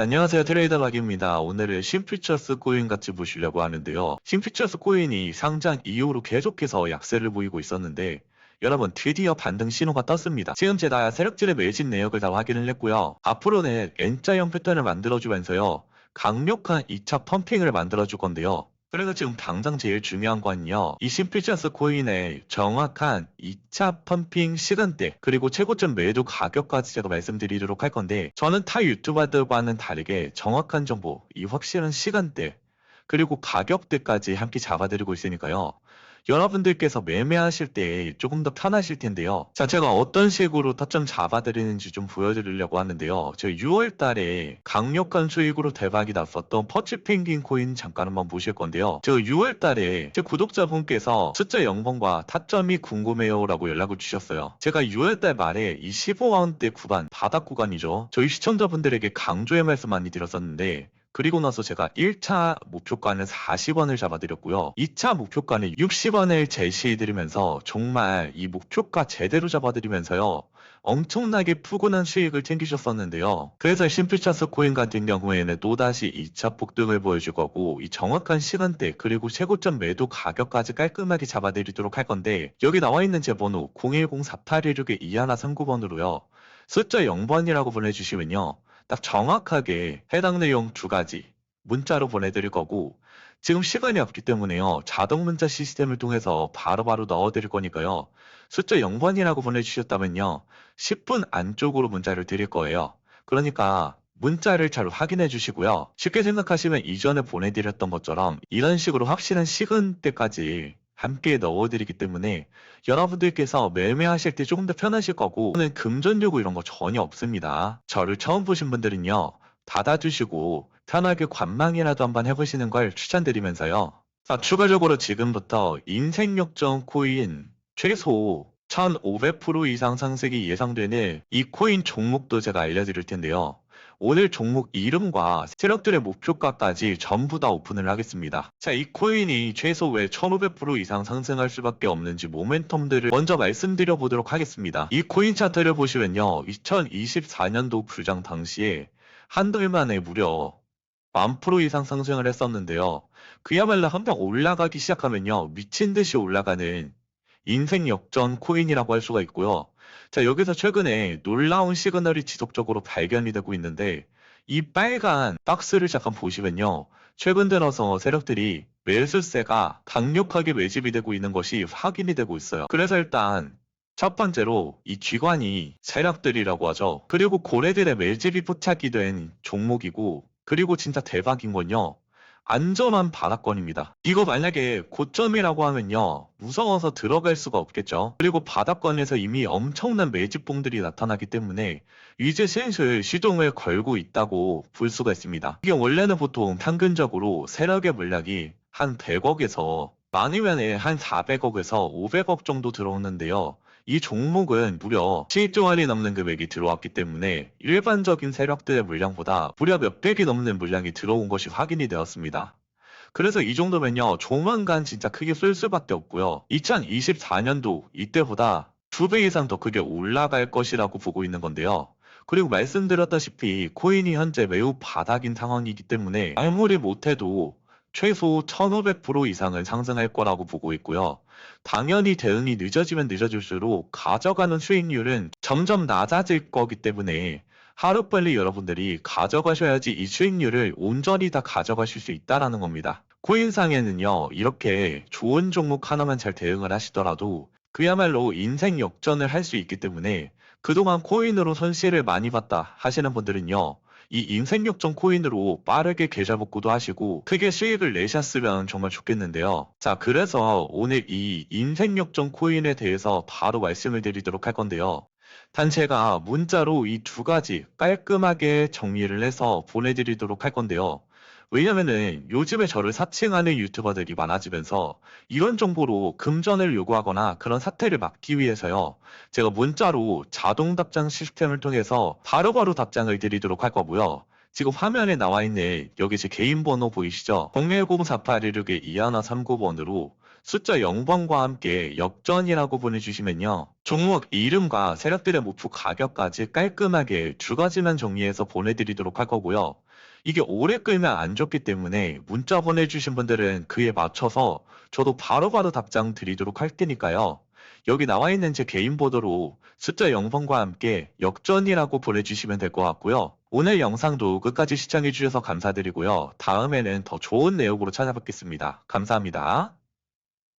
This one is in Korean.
안녕하세요 트레이더 박입니다. 오늘은 신피처스 코인 같이 보시려고 하는데요. 신피처스 코인이 상장 이후로 계속해서 약세를 보이고 있었는데 여러분 드디어 반등 신호가 떴습니다. 지금 제가 세력질의 매진 내역을 다 확인을 했고요. 앞으로는 N자형 패턴을 만들어주면서요. 강력한 2차 펌핑을 만들어줄 건데요. 그래서 지금 당장 제일 중요한 건요. 이 심피처스 코인의 정확한 2차 펌핑 시간대 그리고 최고점 매도 가격까지 제가 말씀드리도록 할 건데 저는 타 유튜버들과는 다르게 정확한 정보, 이 확실한 시간대 그리고 가격대까지 함께 잡아드리고 있으니까요. 여러분들께서 매매하실 때 조금 더 편하실 텐데요. 자, 제가 어떤 식으로 타점 잡아드리는지 좀 보여드리려고 하는데요. 저 6월 달에 강력한 수익으로 대박이 났었던 퍼치 펭귄 코인 잠깐 한번 보실 건데요. 저 6월 달에 제 구독자분께서 숫자 0번과 타점이 궁금해요 라고 연락을 주셨어요. 제가 6월 달 말에 이 15원대 구간, 바닥 구간이죠. 저희 시청자분들에게 강조의 말씀 많이 드렸었는데 그리고 나서 제가 1차 목표가는 40원을 잡아드렸고요. 2차 목표가는 60원을 제시해드리면서 정말 이 목표가 제대로 잡아드리면서요. 엄청나게 푸근한 수익을 챙기셨었는데요. 그래서 심플차스 코인 같은 경우에는 또다시 2차 폭등을 보여줄 거고 이 정확한 시간대 그리고 최고점 매도 가격까지 깔끔하게 잡아드리도록 할 건데 여기 나와 있는 제 번호 010-4816-2139번으로요. 숫자 0번이라고 보내주시면요. 딱 정확하게 해당 내용 두 가지 문자로 보내드릴 거고 지금 시간이 없기 때문에요. 자동 문자 시스템을 통해서 바로바로 넣어드릴 거니까요. 숫자 0번이라고 보내주셨다면요. 10분 안쪽으로 문자를 드릴 거예요. 그러니까 문자를 잘 확인해 주시고요. 쉽게 생각하시면 이전에 보내드렸던 것처럼 이런 식으로 확실한 시간대까지 함께 넣어드리기 때문에 여러분들께서 매매하실 때 조금 더 편하실 거고 저는 금전 요구 이런 거 전혀 없습니다. 저를 처음 보신 분들은요. 닫아두시고 편하게 관망이라도 한번 해보시는 걸 추천드리면서요. 자, 추가적으로 지금부터 인생 역전 코인 최소 1500% 이상 상승이 예상되는 이 코인 종목도 제가 알려드릴 텐데요. 오늘 종목 이름과 세력들의 목표가까지 전부 다 오픈을 하겠습니다. 자, 이 코인이 최소 왜 1500% 이상 상승할 수밖에 없는지 모멘텀들을 먼저 말씀드려 보도록 하겠습니다. 이 코인 차트를 보시면요. 2024년도 불장 당시에 한 달 만에 무려 만 프로 이상 상승을 했었는데요. 그야말로 한번 올라가기 시작하면요. 미친 듯이 올라가는 인생 역전 코인이라고 할 수가 있고요. 자, 여기서 최근에 놀라운 시그널이 지속적으로 발견이 되고 있는데 이 빨간 박스를 잠깐 보시면요. 최근 들어서 세력들이 매수세가 강력하게 매집이 되고 있는 것이 확인이 되고 있어요. 그래서 일단 첫 번째로 이 쥐관이 세력들이라고 하죠. 그리고 고래들의 매집이 포착이 된 종목이고 그리고 진짜 대박인 건요. 안전한 바닥권입니다. 이거 만약에 고점이라고 하면요. 무서워서 들어갈 수가 없겠죠. 그리고 바닥권에서 이미 엄청난 매집봉들이 나타나기 때문에 이제 슬슬 시동을 걸고 있다고 볼 수가 있습니다. 이게 원래는 보통 평균적으로 세력의 물량이 한 100억에서 많으면 한 400억에서 500억 정도 들어오는데요. 이 종목은 무려 7조 원이 넘는 금액이 들어왔기 때문에 일반적인 세력들의 물량보다 무려 몇백이 넘는 물량이 들어온 것이 확인이 되었습니다. 그래서 이 정도면요, 조만간 진짜 크게 쓸 수밖에 없고요. 2024년도 이때보다 두배 이상 더 크게 올라갈 것이라고 보고 있는 건데요. 그리고 말씀드렸다시피 코인이 현재 매우 바닥인 상황이기 때문에 아무리 못해도 최소 1500% 이상은 상승할 거라고 보고 있고요. 당연히 대응이 늦어지면 늦어질수록 가져가는 수익률은 점점 낮아질 거기 때문에 하루빨리 여러분들이 가져가셔야지 이 수익률을 온전히 다 가져가실 수 있다라는 겁니다. 코인상에는요, 이렇게 좋은 종목 하나만 잘 대응을 하시더라도 그야말로 인생 역전을 할 수 있기 때문에 그동안 코인으로 손실을 많이 봤다 하시는 분들은요, 이 인생역전 코인으로 빠르게 계좌 복구도 하시고 크게 수익을 내셨으면 정말 좋겠는데요. 자, 그래서 오늘 이 인생역전 코인에 대해서 바로 말씀을 드리도록 할 건데요. 단 제가 문자로 이 두 가지 깔끔하게 정리를 해서 보내드리도록 할 건데요. 왜냐면은 요즘에 저를 사칭하는 유튜버들이 많아지면서 이런 정보로 금전을 요구하거나 그런 사태를 막기 위해서요. 제가 문자로 자동 답장 시스템을 통해서 바로바로 답장을 드리도록 할 거고요. 지금 화면에 나와 있는 여기 제 개인 번호 보이시죠? 010-4816-2139번으로 숫자 0번과 함께 역전이라고 보내주시면요. 종목 이름과 세력들의 목표 가격까지 깔끔하게 두 가지만 정리해서 보내드리도록 할 거고요. 이게 오래 끌면 안 좋기 때문에 문자 보내주신 분들은 그에 맞춰서 저도 바로 바로 답장 드리도록 할 테니까요. 여기 나와 있는 제 개인 보도로 숫자 0번과 함께 역전이라고 보내주시면 될 것 같고요. 오늘 영상도 끝까지 시청해주셔서 감사드리고요. 다음에는 더 좋은 내용으로 찾아뵙겠습니다. 감사합니다.